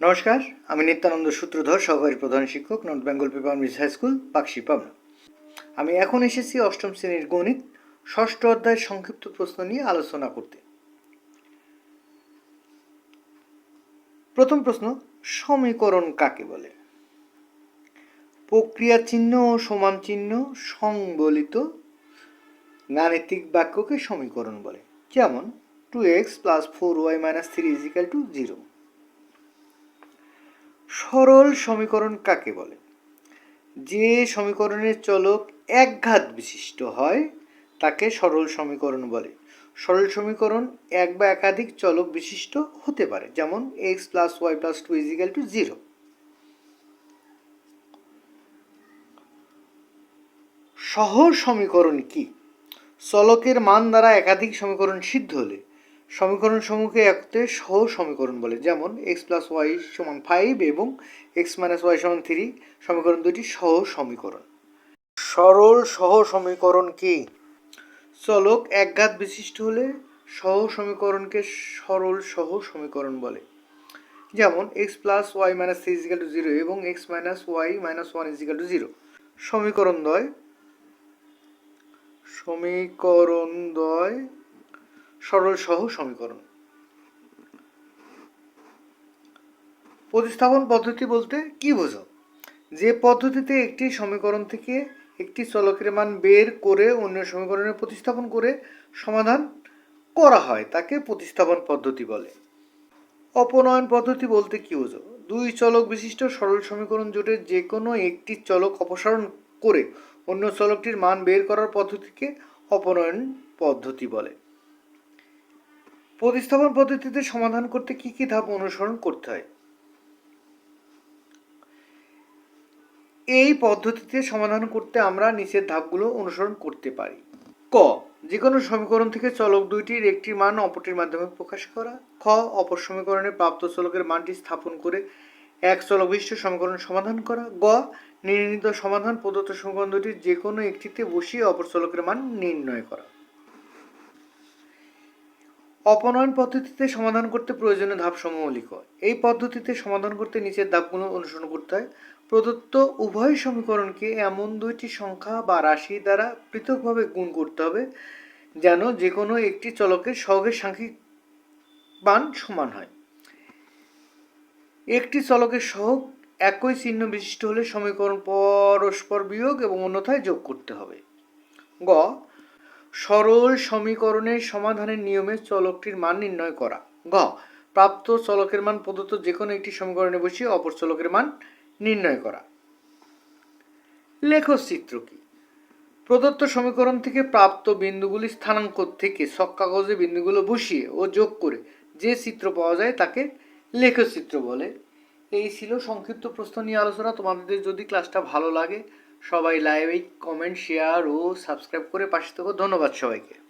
নমস্কার, আমি নিত্যানন্দ সূত্রধর, সহকারী প্রধান শিক্ষক north Bengal paper mills high school Pakshi Pabna. আমি এখন এসেছি অষ্টম শ্রেণির গণিত, ষষ্ঠ অধ্যায়ের সংক্ষিপ্ত প্রশ্ন নিয়ে আলোচনা করতে। প্রথম প্রশ্ন, সমীকরণ কাকে বলে? প্রক্রিয়া চিহ্ন ও সমান চিহ্ন সংবলিত গাণিতিক বাক্যকে সমীকরণ বলে। যেমন two x plus four y minus three equal to zero সরল সমীকরণ কাকে বলে? যে সমীকরণের চলক একঘাত বিশিষ্ট হয়, তাকে সরল সমীকরণ বলে। সরল সমীকরণ এক বা একাধিক চলক বিশিষ্ট হতে পারে, যেমন x plus y plus two equal to zero সহজ সমীকরণ কি? চলকের মান দ্বারা একাধিক সমীকরণ সিদ্ধ হলে সমীকরণ সমূহকে একত্রে সহ সমীকরণ বলে, যেমন এক্স প্লাস ওয়াই সমান ফাইভ এবং এক্স মাইনাস ওয়াই সমান থ্রি সমীকরণ দুটি সহ সমীকরণ। সরল সহ সমীকরণ কি? চলক একঘাত বিশিষ্ট হলে সহ সমীকরণকে সরল সহ সমীকরণ বলে। যেমন x plus y minus three equal to zero এবং x minus y minus one equal to zero সমীকরণ দ্বয় সমীকরণ দ্বয় সরল সহ সমীকরণ। প্রতিস্থাপন পদ্ধতি বলতে কি বোঝো যে পদ্ধতিতে একটি সমীকরণ থেকে একটি চলকের মান বের করে অন্য সমীকরণে প্রতিস্থাপন করে সমাধান করা হয়, তাকে প্রতিস্থাপন পদ্ধতি বলে। অপনয়ন পদ্ধতি বলতে কি বোঝো দুই চলক বিশিষ্ট সরল সমীকরণ জোটের যে কোনো একটি চলক অপসারণ করে অন্য চলকটির মান বের করার পদ্ধতিকে অপনয়ন পদ্ধতি বলে। প্রতিস্থাপন পদ্ধতিতে সমাধান করতে কি কি ধাপ অনুসরণ করতে হয়? এই পদ্ধতিতে সমাধান করতে আমরা নিচের ধাপগুলো অনুসরণ করতে পারি। ক যে কোনো সমীকরণ থেকে চলক দুইটির একটির মান অপরটির মাধ্যমে প্রকাশ করা। খ, অপর সমীকরণে প্রাপ্ত চলকের মানটি স্থাপন করে এক চলক বিশিষ্ট সমীকরণ সমাধান করা। গ, নির্ণীত সমাধান প্রদত্ত সমীকরণ দুটির যে কোনো একটিতে বসিয়ে অপর চলকের মান নির্ণয় করা। অপনয়ন পদ্ধতিতে সমাধান করতে প্রয়োজনীয় ধাপসমূহ লিখো। এই পদ্ধতিতে সমাধান করতে নিচের ধাপগুলো অনুসরণ করতে হয়। প্রদত্ত উভয় সমীকরণকে এমন দুইটি সংখ্যা বা রাশি দ্বারা পৃথকভাবে গুণ করতে হবে যেন যে কোনো একটি চলকের সহগের সাংখ্যিক মান সমান হয়। একটি চলকের সহগ একই চিহ্ন বিশিষ্ট হলে সমীকরণ পরস্পর বিয়োগ এবং অন্যথায় যোগ করতে হবে। গ সরল সমীকরণের সমাধানের নিয়মে চলকটির মান নির্ণয় করা। গ, প্রাপ্ত চলকের মান প্রদত্ত যে কোনো একটি সমীকরণে বসিয়ে অপর চলকের মান নির্ণয় করা। লেখচিত্র কি? প্রদত্ত সমীকরণ থেকে প্রাপ্ত বিন্দুগুলি স্থানাঙ্ক থেকে ছক কাগজে বিন্দুগুলো বসিয়ে ও যোগ করে যে চিত্র পাওয়া যায় তাকে লেখচিত্র বলে। এই ছিল সংক্ষিপ্ত প্রশ্ন নিয়ে আলোচনা। তোমাদের যদি ক্লাসটা ভালো লাগে সবাই লাইক কমেন্ট শেয়ার ও সাবস্ক্রাইব করে পাশে থেকো। ধন্যবাদ সবাইকে।